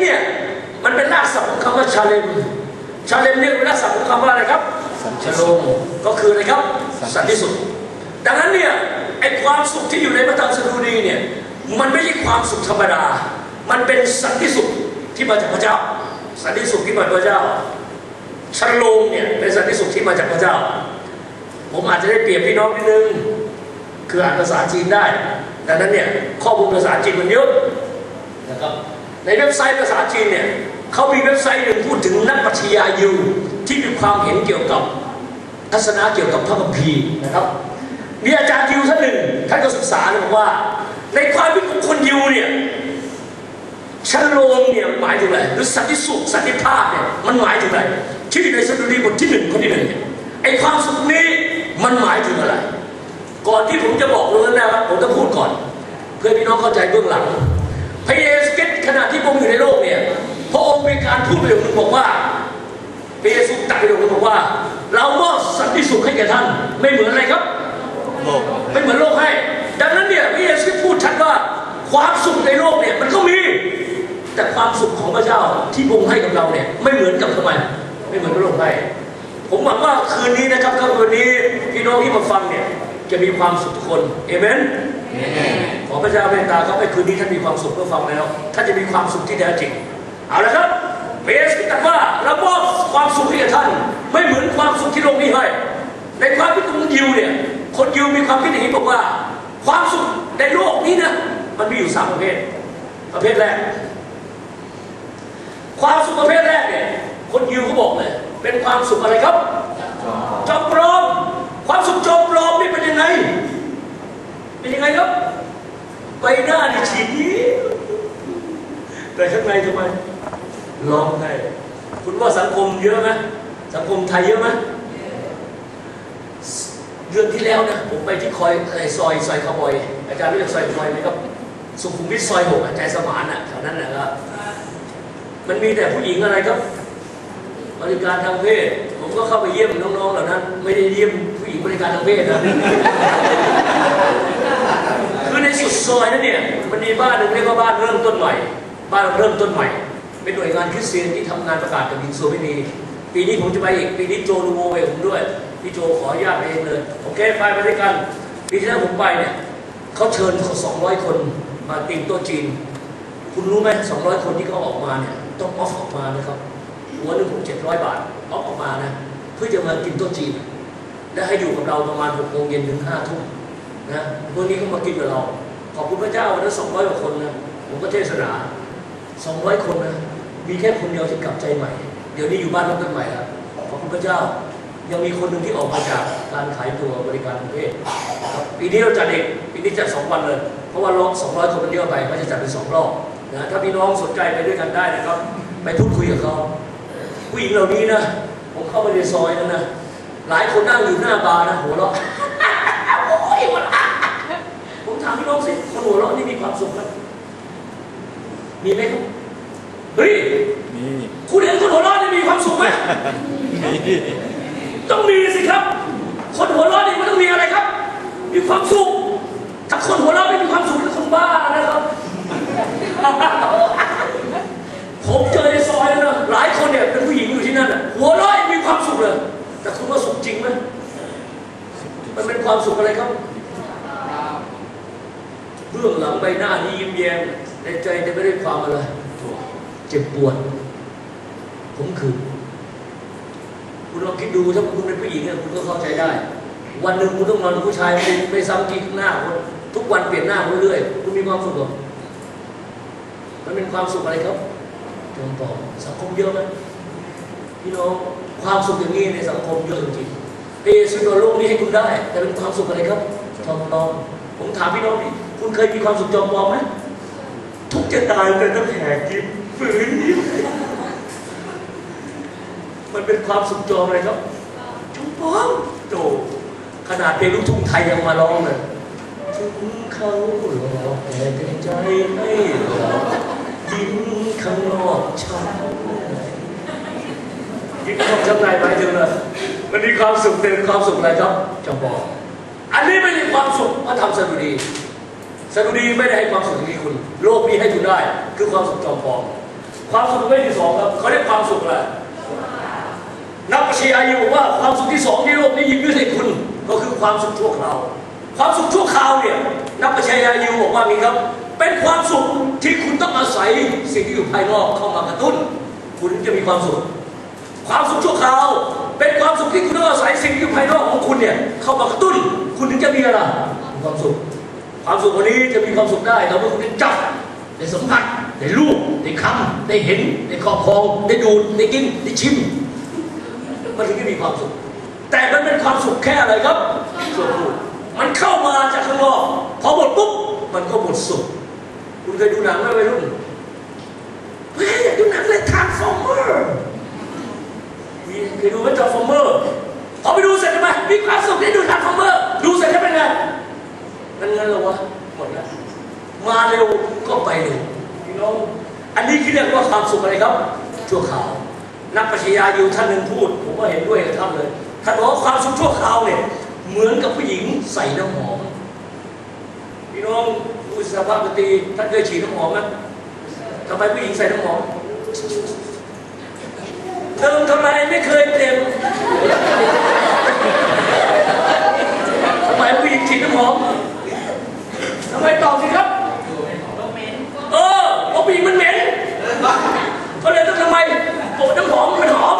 เนี่ย มันเป็นรากศัพท์ของคำว่าชาเลมชาเลมเนี่ยเป็นรากศัพท์ของคำว่าอะไรครับชาโลมก็คืออะไรครับ สันติสุข ดังนั้นเนี่ยไอ้ความสุขที่อยู่ในพระธรรมสดุดีเนี่ย มันไม่ใช่ความสุขธรรมดา มันเป็นสันติสุขที่มาจากพระเจ้า สันติสุขที่มาจากพระเจ้าชโลมเนี่ยเป็นสันติสุขที่มาจากพระเจ้า ผมอาจจะได้เปรียบพี่น้องนิดนึง คืออ่านภาษาจีนได้ ดังนั้นเนี่ยข้อมูลภาษาจีนมันเยอะนะครับ ในเว็บไซต์ภาษาจีนเนี่ยเขามีเว็บไซต์หนึ่งพูดถึงนักปัชญายูที่มีความเห็นเกี่ยวกับทัศนะเกี่ยวกับพระคัมภีร์นะครับ มีอาจารย์ยิวท่านหนึ่งท่านก็ศึกษาเลยบอกว่า ในความคิดของคนยิวเนี่ยชโลมเนี่ยหมายถึงอะไรหรือสันติสุขสันติภาพเนี่ยมันหมายถึงอะไรที่อในสดุดีบทที่หนึ่งข้อที่หนึ่งเนี่ยไอ้ความสุขนี้มันหมายถึงอะไร ก่อนที่ผมจะบอกเรื่องนั้นนะครับผมต้องพูดก่อน เพื่อพี่น้องเข้าใจเบื้องหลัง พระเยซูคริสต์ขณะที่พระองค์อยู่ในโลกเนี่ยพระองค์มีการพูดประโยคนึงบอกว่าพระเยซูตรัสประโยคนึงบอกว่า เรามอบสันติสุขให้แก่ท่าน ไม่เหมือนอะไรครับโลกไม่เหมือนโลกให้ ดังนั้นเนี่ยพระเยซูพูดชัดว่าความสุขในโลกเนี่ยมันก็มี แต่ความสุขของพระเจ้าที่พระองค์ให้กับเราเนี่ยไม่เหมือนกับทำไมไม่เหมือนโลกให้ผมหวังว่าคืนนี้นะครับค่ำคืนนี้พี่น้องที่มาฟังเนี่ยจะมีความสุขทุกคนเอเมน ขอพระเจ้าเมตตาเขาให้คืนนี้ท่านมีความสุขเพื่อฟังแล้วท่านจะมีความสุขที่แท้จริง เอาละครับเบสตรัสว่าเรามอบความสุขให้กับท่าน ไม่เหมือนความสุขที่โลกนี้ให้ในความคิดของยิวเนี่ยคนยิวมีความคิดอย่างนี้บอกว่า ความสุขในโลกนี้นะมันมีอยู่สามประเภท ประเภทแรก ความสุขประเภทแรกเนี่ยคนยิวเขาบอกเลยเป็นความสุขอะไรครับจอมปลอมความสุขจอมปลอมนี่เป็นยังไง เป็นยังไงครับ ใบหน้านี่ฉีดยิ้มแต่ข้างในทำไมร้องไห้คุณว่าสังคมเยอะไหมสังคมไทยเยอะไหมเดือนที่แล้วนะผมไปที่คอยไอ้ซอยซอยคาบอย อาจารย์รู้จักซอยคอยไหมครับ สุขุมวิทซอยหกอาจารย์สมานอะแถวนั้นนะครับมันมีแต่ผู้หญิงอะไรครับ บริการทางเพศ ผมก็เข้าไปเยี่ยมน้องๆเหล่านั้น ไม่ได้เยี่ยมผู้หญิงบริการทางเพศนะ สุดซอยนั้นเนี่ยมันมีบ้านหนึ่งเรียกว่าบ้านเริ่มต้นใหม่ บ้านเริ่มต้นใหม่ เป็นหน่วยงานคริสเตียนที่ทำงานประกาศกับดินโซไม่มี ปีนี้ผมจะไปอีก ปีนี้โจนูโวไปผมด้วย พี่โจขออนุญาตไปเองเลย โอเคไปไปด้วยกัน ปีที่แล้วผมไปเนี่ยเขาเชิญเขา200คนมาติงโต๊ะจีน คุณรู้ไหม200คนที่เขาออกมาเนี่ยต้องออฟออกมานะครับ หัวหนึ่งผมเจ็ดร้อยบาทออฟออกมานะ เพื่อจะมากินโต๊ะจีนและให้อยู่กับเราประมาณ6โมงเย็นถึง5ทุ่มนะพวกนี้ก็มากินกับเรา อบคุณพระเจ้าวันนั้นสองร้อยกว่าคนนะผมก็เทศนาสองร้อยคนนะมีแค่คนเดียวที่กลับใจใหม่ เดี๋ยวนี้อยู่บ้านริ่มต้นใหม่แล้วขอบคุณพระเจ้า ยังมีคนหนึ่งที่ออกมาจากการขายตัวบริการทางเพศปีนี้เราจัดเองปีนี้จัดสองวันเลย เพราะว่ารอบสองร้อยคนมันเยอะไปก็จะจัดเป็นสองรอบนะถ้าพี่น้องสนใจไปด้วยกันได้นะครับ ไปพูดคุยกับเขาผู้หญิงเหล่านี้นะผมเข้าไปในซอยนั้นนะหลายคนนั่งอยู่หน้าบาร์นะหัวเราะ โอ้ยหัวเราะ ผมถามพี่น้องสิคนหัวเราะนี่มีความสุขไหมมีไหมครับเฮ้ยนี่คุณเห็นคนหัวเราะนี่มีความสุขไหมนี่ต้องมีสิครับ คนหัวเราะนี่มันต้องมีอะไรครับ มีความสุขถ้าคนหัวเราะไม่มีความสุขเป็นคนบ้านะครับ ผมเจอในซอยแล้วนะหลายคนเนี่ยเป็นผู้หญิงอยู่ที่นั่นน่ะหัวเราะยังมีความสุขเลยแต่คุณว่าสุขจริงไหมมันเป็นความสุขอะไรครับ เบื้องหลัง ใบหน้านี้ยิ้มแย้มในใจจะไม่ได้ความอะไรเจ็บปวดผมคือคุณลองคิดดูถ้าคุณเป็นผู้หญิงเนี่ยคุณก็เข้าใจได้ วันหนึ่งคุณต้องนอนกับผู้ชายไม่ไม่ซ้ำกี่หน้าคนทุกวันเปลี่ยนหน้าเรื่อยๆคุณมีความสุขหรอมันเป็นความสุขอะไรครับจงบอกสังคมเยอะไหมพี่น้องความสุขอย่างนี้ในสังคมเยอะจริงๆเอซุนโลกนี้ให้คุณได้ แต่เป็นความสุขอะไรครับจอมปลอมผมถามพี่น้องดิ คุณเคยมีความสุขจอมปลอมไหมทุกจะตายแต่ต้องแหกยิ้มฝืนยิ้มมันเป็นความสุขจอมอะไรครับจงปลองโจขนาดเพลงลูกทุ่งไทยยังมาร้องเลยถึงเขาหลอกแต่ใจไม่หลอกยิ้มข้างนอกช้ำยิ้มข้างนอกช้ำในหมายถึงอะไรมันมีความสุขเป็นความสุขอะไรครับจงบอก อันนี้ไม่ใช่ความสุขพระธรรมสดุดี สดุดีไม่ได้ให้ความสุขอย่างนี้คุณ โลกนี้ให้คุณได้ คือความสุขจอมปลอมความสุขประเภทที่สองครับเขาเรียกความสุขอะไรนักปรัชญาอยู่บอกว่าความสุขที่สองที่โลกนี้ยิบยื่นให้คุณ ก็คือความสุขชั่วคราวความสุขชั่วคราวเนี่ยนักปรัชญาอยู่บอกว่ามีครับ เป็นความสุขที่คุณต้องอาศัยสิ่งที่อยู่ภายนอกเข้ามากระตุ้น คุณจะมีความสุข ความสุขชั่วคราว เป็นความสุขที่คุณต้องอาศัยสิ่งที่อยู่ภายนอกของคุณเนี่ยเข้ามากระตุ้น คุณถึงจะมีอะไรความสุข ความสุขวันนี้จะมีความสุขได้เราเมื่อคุณได้จับได้สัมผัสได้รูปได้คำได้เห็นได้ครอบครองได้ดูดได้กินได้ชิมมันถึงจะมีความสุข แต่มันเป็นความสุขแค่อะไรครับชั่วครู่มันเข้ามาจากข้างนอกพอหมดปุ๊บมันก็หมดสุขคุณเคยดูหนังไหมวัยรุ่นเฮ้ยอยากดูหนังเลยทานฟอร์เมอร์มีเคยดูไหมทานฟอร์เมอร์พอไปดูเสร็จทำไมมีความสุขได้ดู มาเร็วก็ไปเร็วพี่น้องอันนี้คือเรียกว่าความสุขอะไรครับ ชั่วคราว นักปรัชญาอยู่ท่านหนึ่งพูด ผมก็เห็นด้วยกับท่านเลยท่านบอกความสุขชั่วคราวเนี่ยเหมือนกับผู้หญิงใส่น้ำหอมพี่น้องผู้สภาพดนตรีท่านเคยฉีดน้ำหอมไหมทำไมผู้หญิงใส่น้ำหอมเติมท่าไหรไม่เคยเต็มทำไมผู้หญิงฉีดน้ำหอมทำไมตอบสิครับ เออเพราะผู้หญิงมันเหม็น ก็เลยต้องทำไมโปะน้ำหอมมันหอม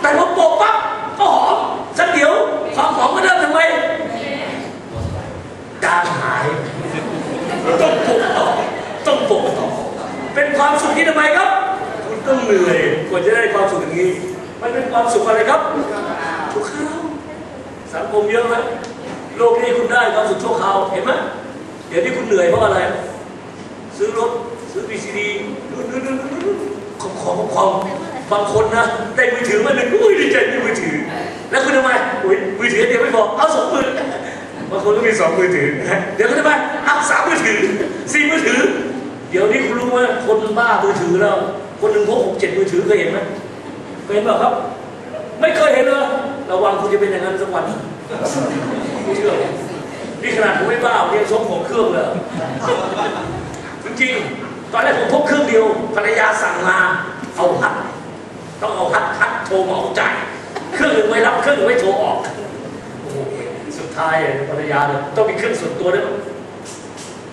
แต่พอโปะปั๊บก็หอม สักเดี๋ยวความหอมก็เริ่มทำไมจางหาย ต้องโปะต่อ ต้องโปะต่อ เป็นความสุขที่ทำไมครับ คุณต้องเห นื่อยกว่าจะได้ความสุขอย่างนี้ มันเป็นความสุขอะไรครับชั่วคราวสังคมเยอะไหมโลกนี้คุณได้ความสุขชั่วคราวเห็นไหมเดี๋ยวนี้คุณเหนื่อยเพราะอะไร ซื้อรถซื้อพีซีดีของของของบางคนนะได้มือถือมาหนึ่งอุ้ยดีใจมีมือถือ แล้วคุณทำไมอุ้ยมือถือเดียวไม่พอเอาสองมือบางคนก็มีสองมือถือ เดี๋ยวคุณทำไมเอาสามมือถือสี่มือถือ เดี๋ยวนี้คุณรู้ไหมคนบ้ามือถือแล้ว คนหนึ่งพกหกเจ็ดมือถือเคยเห็นไหมเคยเห็นเปล่าครับ ไม่เคยเห็นเลยระวังคุณจะเป็นอย่างนั้นสักวันไม่เชื่อนี่ขนาดผมไม่บ้าผมยังชกผมเครื่องเลยจริงๆตอนแรกผมพกเครื่องเดียวภรรยาสั่งมาเอาฮัดต้องเอาฮัดฮัดโทรมาเอาจ่ายเครื่องหนึ่งไม่รับเครื่องหนึ่งไม่โทรออกโอ้โหสุดท้ายภรรยาเนี่ยต้องมีเครื่องส่วนตัวด้วย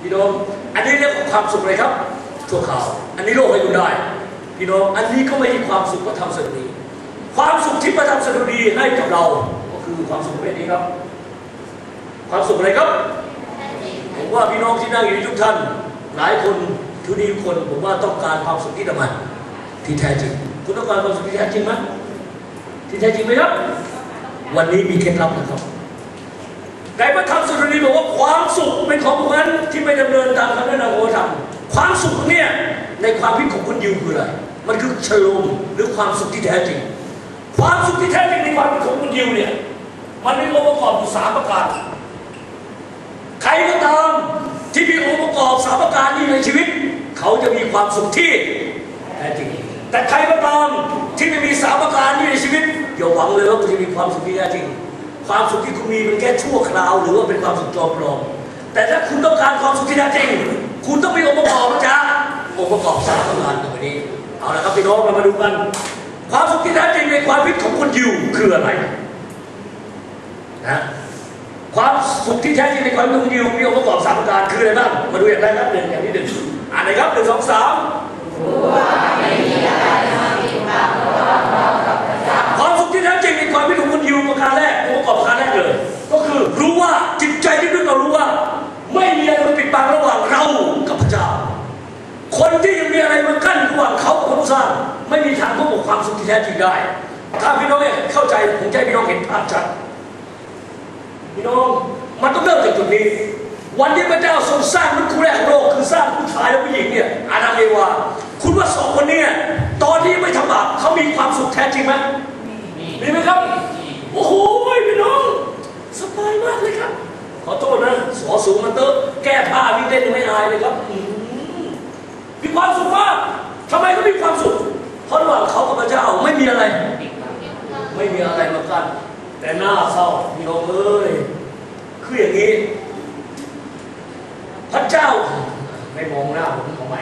พี่น้องอันนี้เรียกว่าความสุขเลยครับชั่วคราว อันนี้โลกให้ดูได้ พี่น้องอันนี้ก็ไม่ใช่ความสุขพระธรรมสดุดี ความสุขที่พระธรรมสดุดีให้กับเรา ก็คือความสุขแบบนี้ครับ ความสุขอะไรครับ ผมว่าพี่น้องที่นั่งอยู่นี้ทุกท่าน หลายคนทุกนี้ทุกคนผมว่าต้องการความสุขที่ทำไมที่แท้จริง คุณต้องการความสุขที่แท้จริงไหมที่แท้จริงไหมครับ วันนี้มีเคล็ดลับนะครับในพระธรรมสุรนีบอกว่าความสุขเป็นของบุคคลที่ไม่ดำเนินตามคำแนะนำของพระธรรมความสุขเนี่ย ในความคิดของคนยิวคืออะไร มันคือชโลมหรือความสุขที่แท้จริง ความสุขที่แท้จริงในความคิดของคนยิวเนี่ย มันมีองค์ประกอบอยู่สามประการ ใครก็ตามที่มีองค์ประกอบสามประการนี้ในชีวิต เขาจะมีความสุขที่แท้จริง แต่ใครก็ตามที่ไม่มีสามประการนี้ในชีวิตอย่าหวังเลยว่าคุณจะมีความสุขที่แท้จริง ความสุขที่คุณมีมันแค่ชั่วคราว หรือว่าเป็นความสุขจอมปลอมแต่ถ้าคุณต้องการความสุขที่แท้จริง คุณต้องมีองค์ประกอบนะจาก องค์ประกอบสามประการตัวนี้ เอาละครับพี่น้องเรามาดูกัน ความสุขที่แท้จริงในความคิดของคนยิวคืออะไรนะความสุขที่แท้จริงในความเป็นยิวมีองค์ประกอบสามประการคืออะไรบ้างมาดูอย่างแรกครับหนึ่งอย่างที่หนึ่งอ่านเลยครับหนึ่งสองสามความ ร้างไม่มีทางพบกับความสุขที่แท้จริงได้ ถ้าพี่น้องเนี่ยเข้าใจผมจะให้พี่น้องเห็นภาพชัดพี่น้องมันต้องเริ่มจากจุดนี้ วันที่พระเจ้าทรงสร้างมนุษย์คู่แรกของโลกคือสร้างผู้ชายและผู้หญิงเนี่ยอาดัมเอวา คุณว่าสองคนเนี้ตอนที่ไม่ทำบาปเขามีความสุขแท้จริงไหมมีไหมครับ โอ้โหพี่น้องสบายมากเลยครับ ขอโทษนะสอสูงมันเตอะแก้ผ้าวิ่งเล่นไม่อายเลยครับมมีความสุขมาก ระหว่างเขากับพระเจ้าไม่มีอะไร ไม่มีอะไรมากั้นแต่หน้าเศร้าพี่น้องเอ้ยคืออย่างนี้ พระเจ้าไม่มองหน้าผมทำไม